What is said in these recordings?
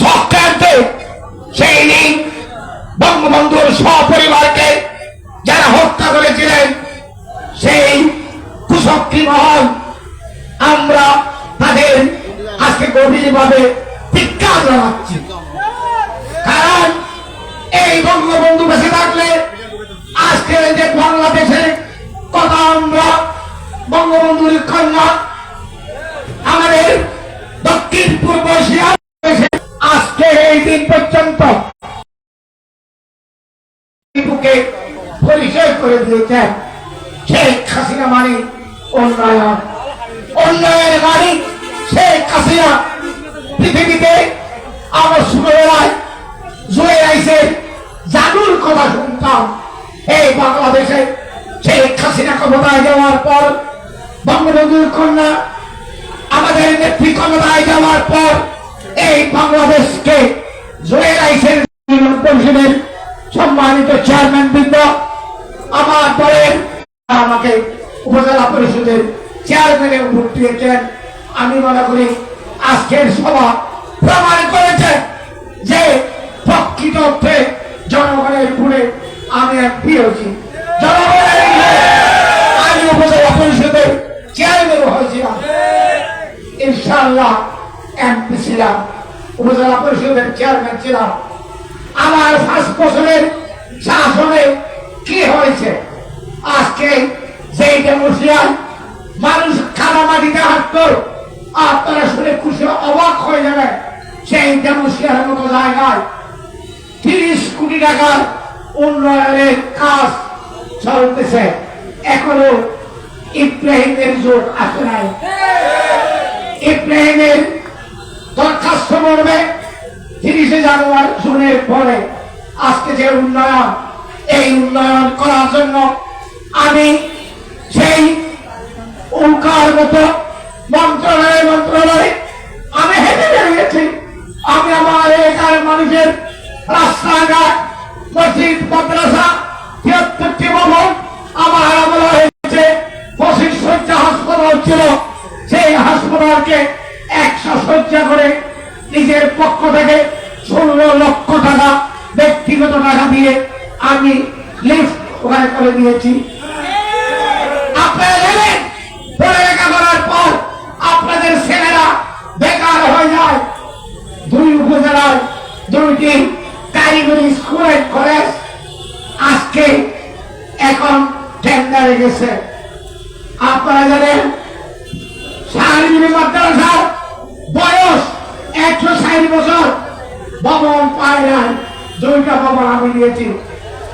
সক্রান্তে সেই দিন বঙ্গবন্ধুর সপরিবারকে যারা হত্যা করেছিলেন, সেই কুশক্তি মহল। আমরা তাদের আজকে গভীরভাবে ধিক্কার জানাচ্ছি। কারণ এই বঙ্গবন্ধু বেঁচে থাকলে আজকে যে বাংলাদেশে কথা আমরা, বঙ্গবন্ধুর কন্যা, আমাদের দক্ষিণ পূর্ব দিন পর্যন্ত পরিচয় করে দিয়েছেন শেখ হাসিনা মানে উন্নয়ন উন্নয়নের মানে শেখ হাসিনা পৃথিবীতে আমার ছোটবেলায় জুয়ে আইসে জাদুর কথা শুনতাম এই বাংলাদেশে শেখ হাসিনা ক্ষমতায় যাওয়ার পর বঙ্গবন্ধুর কন্যা, আমাদের নেত্রী ক্ষমতায় যাওয়ার পর এই বাংলাদেশকে জুয়ে আইসের পরিষদের সম্মানিত চেয়ারম্যান বৃন্দ, আমার দলের আমাকে উপজেলা পরিষদের চেয়ারম্যানে ভোট দিয়েছেন। আমি মনে করি আজকের সভা প্রমাণ করেছে যে প্রকৃত অর্থে জনগণের ভোটে আমি এমপি হয়েছি জনগণের আমি উপজেলা পরিষদের চেয়ারম্যান হয়েছিলাম। ছিলাম উপজেলা পরিষদের চেয়ারম্যান ছিলাম। আমার পাঁচ বছরের শাসনে কি হয়েছে? আজকে সেই ডেমোসিয়ান মানুষ খানা মাটিতে হাঁটত, আপনারা শুনে খুশি, অবাক হয়ে যাবে সেই ডেমোসিয়ার মতো জায়গায় তিরিশ কোটি টাকার উন্নয়নের কাজ চলতেছে। এখনও ইব্রাহিমের জোট আসে নাই। ইব্রাহিমের দরখাস্ত করবে। তিরিশে জানুয়ারি জুনের পরে আজকে যে উন্নয়ন, এই উন্নয়ন করার জন্য আমি সেই উল্কার মতো মন্ত্রণালয় মন্ত্রণালয়, আমি হেঁটে বেরিয়েছি। আমি আমার এলাকার মানুষের রাস্তাঘাট, মসজিদ, মাদ্রাসা, তিয়াত্তরটি ভবন আমার আমল হয়েছে। পঁচিশ শয্যা হাসপাতাল ছিল। সেই হাসপাতালকে শয্যা করে নিজের পক্ষ থেকে ষোলো লক্ষ টাকা ব্যক্তিগত টাকা দিয়ে আমি লিফট ওখানে করে দিয়েছি। আপনারা জানেন পড়ালেখা কারিগরি কলেজ আজকে এখন গেছে। আপনারা জানেন বয়স একশো ষাট বছর ভবন পায় নাই। দুইটা ভবন আমি দিয়েছি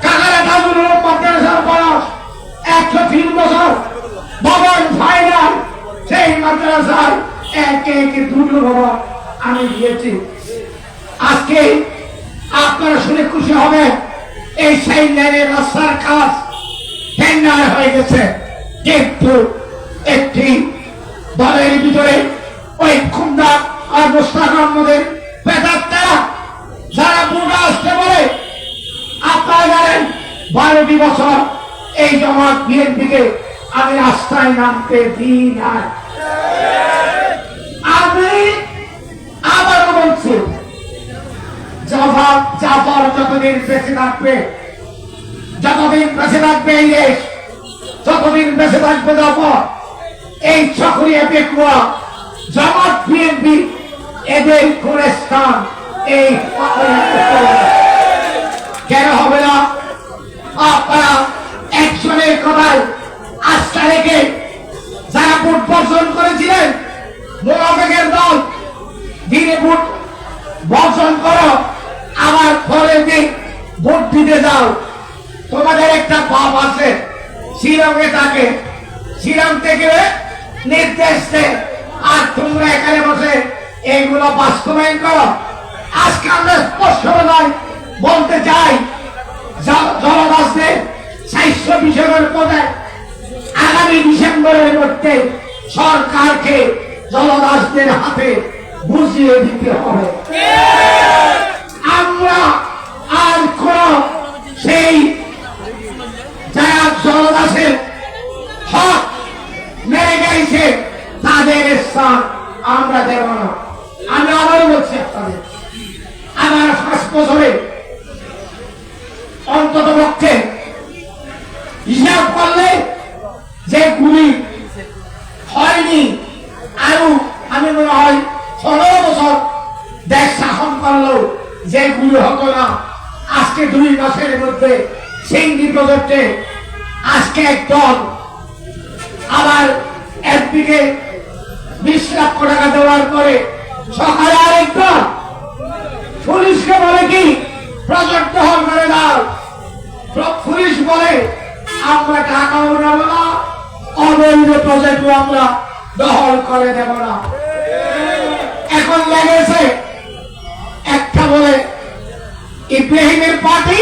কাকারা ঠাকুর মাদ্রাসার বয়স একশো তিন বছর পায় নাই। সেই মাদ্রাসার একে একে দুটো ভবন আমি দিয়েছি। আজকে আপনারা শুনে খুশি হবে এই সেই লাইনের রাস্তার কাজ টেন্ডার হয়ে গেছে। কিন্তু একটি দলের ভিতরে ওই খুন্দা আর মোস্তাক আহমদের পেটাত্তারা যারা বুড়া আসতে পারে, আপনারা জানেন বারোটি বছর এই জমাত বিএনপিকে আমি রাস্তায় নামতে দিই না আমি আবারও বলছি জাফর জাফর যতদিন বেঁচে থাকবে, যতদিন বেঁচে থাকবে এই দেশ যতদিন বেঁচে থাকবে জাফর এই চকরিয়া পেকুয়া জামাত বিএনপি এদের কোন স্থান এই কেন হবে না? আপনারা একজনের কথায় আস্থা রেখে যারা ভোট বর্জন করেছিলেন মোনাফেকের দল দিনে ভোট বর্জন করো আবার পরের দিন ভোট দিতে যাও, তোমাদের একটা বাপ আছে। শিলংয়ে থাকে শিলং থেকে নির্দেশ দেয়, আর তোমরা এখানে বসে এইগুলো বাস্তবায়ন করো। আজকে আমরা স্পষ্ট নয়, বলতে চাই, জ- জনদাসদের সাহিত্য বিষয়ের পদে আগামী ডিসেম্বরের মধ্যে সরকারকে জনদাসদের হাতে বুঝিয়ে দিতে হবে। আমরা আর কোন সেই যারা জনদাসের হক মেরে গেছে, তাদের স্থান আমরা দেব না। আবারও বলছি আপনাদের। আমার পাঁচ বছরে অন্তত পক্ষে হিসাব করলে যে গুলি হয়নি আরও, আমি মনে হয় ষোলো বছর দেশ শাসন করল যে গুলি হতো না, আজকে দুই মাসের মধ্যে সিঙ্গি প্রজেক্টে আজকে একদল আবার একদিকে বিশ লক্ষ টাকা দেওয়ার পরে সকালে আরেকদল পুলিশকে বলে কি, প্রজেক্ট দখল করে দাও। পুলিশ না, অবৈধ প্রজেক্ট আমরা দখল করে দেব না। এখন লেগেছে একটা বলে, ইব্রাহিমের পার্টি,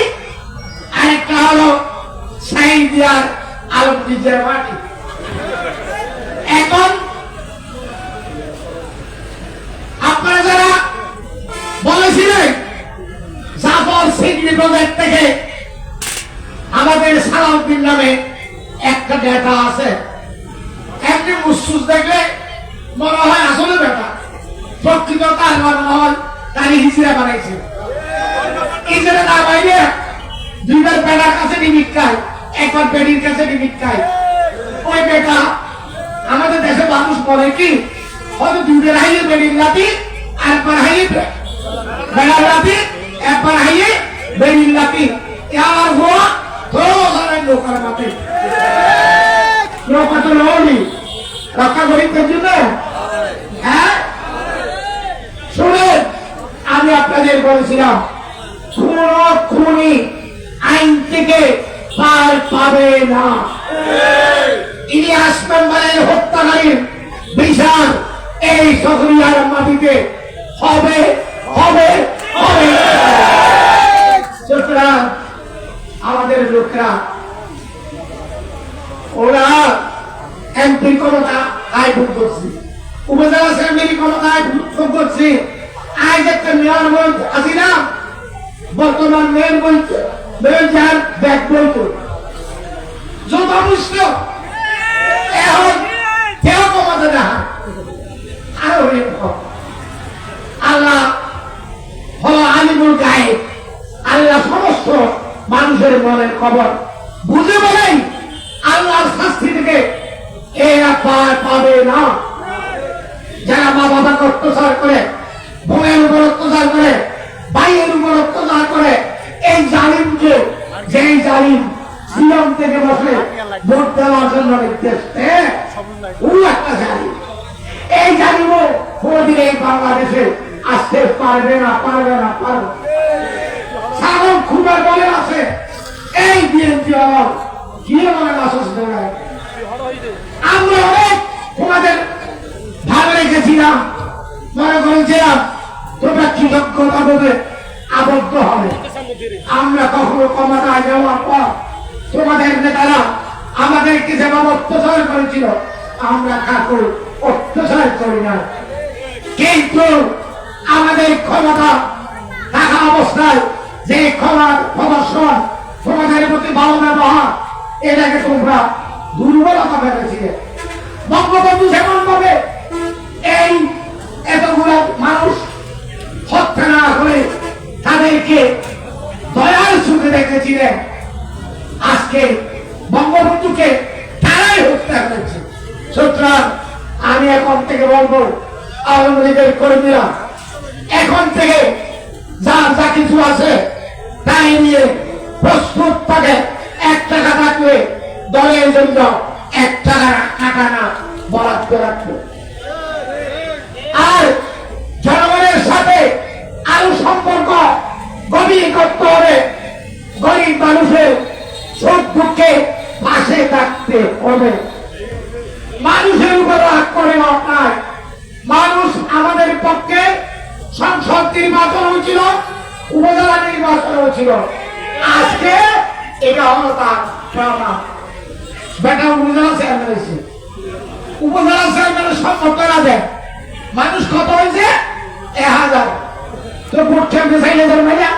আরেকটা হলো সাইদিয়ার আলমগীরের পার্টি। থেকে আমাদের সালাউদ্দিন নামে একটা ডেটা আছে। এমনি মুসুস দেখলে মনে হয় আসলে বেটা প্রকৃত তার মনে হয় তারই হিসেবে বানাইছে। না বাইরে দুইবার বেটার কাছে খায় একবার বেডির কাছে খায় ওই বেটা আমাদের দেশে মানুষ বলে কি, হয়তো দুধের হাইয়ে বেডির লাতি হাইয়ে বেড়ার লাতি একবার হাইয়ে লাতি আর হওয়া ধরো সারা মাঠে। নৌকা তো লওনি রক্ষা করিতে জন্য। হ্যাঁ? শুনুন, আমি আপনাদের বলেছিলাম কোন খুনি আইন থেকে পার পাবে না। ইলিয়াস মেম্বারের হত্যাকারীর বিশাল এই সক্রিয়ার মাটিতে হবে হবে হবে। সুতরাং আমাদের লোকরা। ওরা এমপি ক্ষমতা আয় ভোগ করছে। উপজেলা সেমির ক্ষমতা আয় ভোগ করছে। আয় একটা মেয়র বই আছি না? বর্তমান মেয়র বলছে মেয়র যার ব্যাগ বলতো যত মুষ্ট এখন কেউ ক্ষমতা না আরও হয়ে আল্লাহ হলো আলিমুল গায়ে আল্লাহ সমস্ত মানুষের মনের খবর বুঝে বলেন আল্লাহর শাস্তি থেকে এরা পার পাবে না যারা মা বাবাকে অত্যাচার করে বোনের উপর অত্যাচার করে ভাইয়ের উপর অত্যাচার করে এই জালিমকে যেই জালিম শ্রীরাম থেকে বসে ভোট বাংলাদেশে আসতে পারবে না পারবে না পারবে খুবের বলে আছে এই বিএনপি আমার তোমাদের ভালো রেখেছিলাম মনে করেছিলাম তোমরা কৃতজ্ঞতা হবে আমরা কখনো ক্ষমতায় তোমাদের নেতারা আমাদেরকে যেমন অত্যাচার করেছিল, আমরা কাকুর অত্যাচার করি না কিন্তু আমাদের ক্ষমতা থাকা অবস্থায় যে ক্ষমার প্রদর্শন তোমাদের প্রতি ভালো ব্যবহার, এটাকে তোমরা দুর্বলতা ভেবেছিলে। দলের জন্য এক টাকা টাকা না বরাদ্দ রাখবে। আর জনগণের সাথে আরও সম্পর্ক গভীর করতে হবে। গরিব মানুষের সুখ দুঃখে পাশে থাকতে হবে। মানুষের উপর রাগ করে মানুষ আমাদের পক্ষে সংসদ নির্বাচন হয়েছিল উপজেলা নির্বাচন হয়েছিল আজকে এটা হলো বেটা উপজেলা চেয়ারম্যান হয়েছে। উপজেলা মানুষ কত হয়েছে? এক হাজার। তো ভোট কেমনে চাইলে ভাইয়া,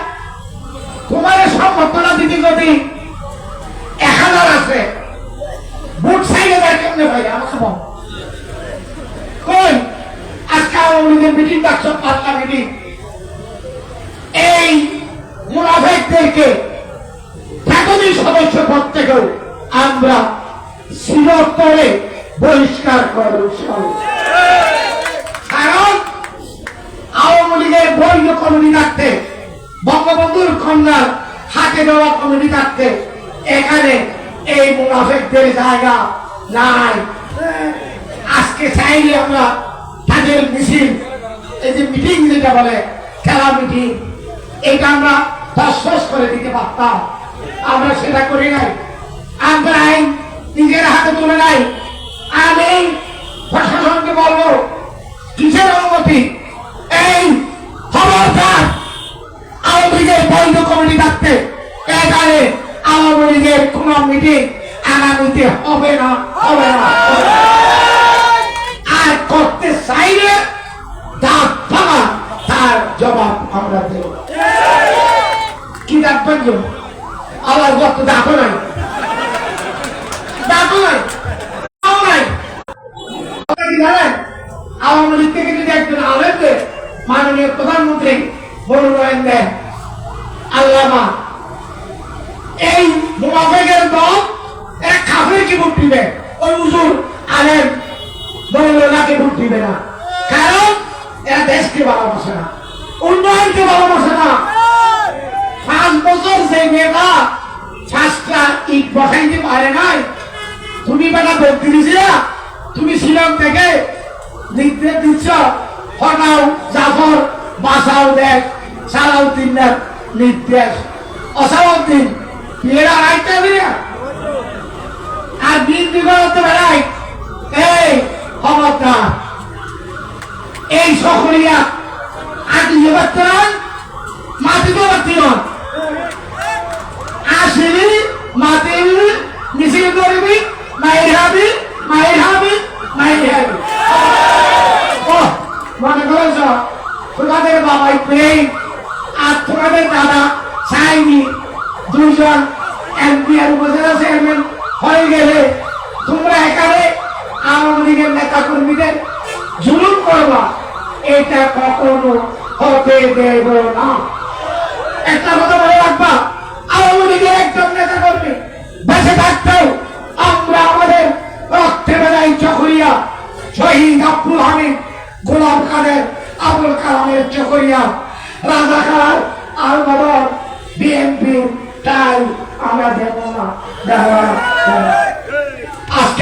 তোমার সম্পর্কটা দিদি যদি এক হাজার আছে, ভোট চাইলে দেয় কেমনে ভাইয়া আমাকে বল। কই? আজকে আওয়ামী লীগের মিটিং ডাকছ, পাল্টা মিটিং এই মুনাফেকদেরকে এতদিন সদস্য পদ থেকেও আমরা চিরতরে বহিষ্কার করব কারণ আওয়ামী লীগের বৈধ কর্মী রাখতে বঙ্গবন্ধুর কন্যার হাতে দেওয়া কমিটি থাকতে, এখানে এই মুনাফেকদের জায়গা নাই। আজকে চাইলে আমরা তাদের মিছিল, এই যে মিটিং যেটা বলে, খেলা মিটিং, এটা আমরা দশ করে দিতে পারতাম। আমরা সেটা করি নাই। আমরা আইন নিজের হাতে তুলে নাই। আমি প্রশাসনকে বলব, কিসের অনুমতি? এই খবরদার আওয়ামী লীগের বৈধ কমিটি থাকতে এখানে আওয়ামী লীগের কোন মিটিং আগামীতে হবে না হবে না হবে না। আর করতে চাইলে দাঁত ভাঙা তার জবাব আমরা দেব কি ডাকবেন গো? আবার গত ডাকো নাই ডাকো নাই ডাকো নাই আপনারা কি জানেন আওয়ামী লীগ থেকে যদি একজন আলেমকে মাননীয় প্রধানমন্ত্রী মনোনয়ন দেন আল্লামা এই মুনাফেকের দল এরা কাফের কি ভোট দিবে ওই উজুর আলেম মৌলানাকে ভোট দিবে না। কারণ এরা দেশকে ভালোবাসে না, উন্নয়নকে ভালোবাসে না। পাঁচ বছর সেই মেয়েটা পাঁচটা ইট বসাইতে পারে নাই, তুমি বেটা ভোট দিয়েছিলা, তুমি শিলং থেকে নির্দেশ দিচ্ছ হটাও জাফর বাসাও দেখ সালাউদ্দিন নির্দেশ। অসাউদ্দিন এরা রাইটা এই সকলিয়া আদি জগত্তরান মাটি তো বাড়তি নয় আসিবি, মাটি মিছিল করবি মাইর হাবি মাইর হাবি মাইর হাবি। মনে করেছ? তোমাদের বাবাই প্রেম, আর তোমাদের দাদা সাইনি দুইজন এমপি আর উপজেলা চেয়ারম্যান হয়ে গেলে তোমরা এখানে আওয়ামী লীগের নেতা কর্মীদের জুলুম করবা। এটা কখনো হতে দেব না। একটা কথা বলে রাখবা, আওয়ামী লীগের একজন নেতা কর্মী বেঁচে থাকতেও আমরা আমাদের রক্তে বেলায় চকরিয়া, শহীদ আব্দুল হামিদ, গোলাম খানের, আবুল কালামের চকরিয়া রাজা খান আর বদর বিএনপি তাই আমরা দেব না। আজকে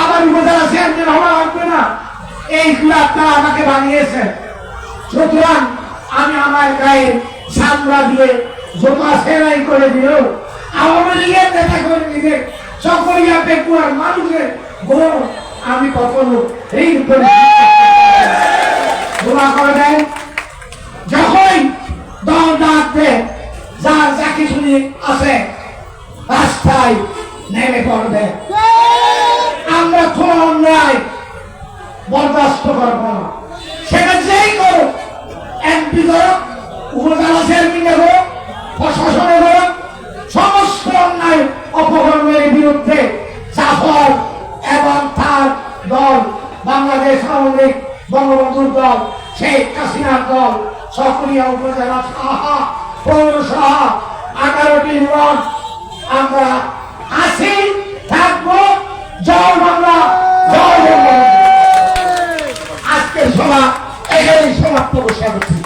আমার উপজেলা চেয়ারম্যান হওয়া লাগবে না। এইগুলো আপনারা আমাকে বানিয়েছেন সুতরাং আমি আমার গায়ে সামলা দিয়ে জমা সেলাই করে দিলেও আওয়ামী লীগের নেতা কর্মীদের সকলিয়া বেকুয়ার মানুষের গো আমি কখনো এই দল, বাংলাদেশ আওয়ামী লীগ, বঙ্গবন্ধুর দল, শেখ হাসিনার দল, সকলিয়া উপজেলা সাহা পৌরসভা আঠারোটি ওয়ার্ড। আমরা আছি, থাকব, জয় বাংলা, জয় বঙ্গবন্ধু আজকের সভা এখানেই সমাপ্ত করছি।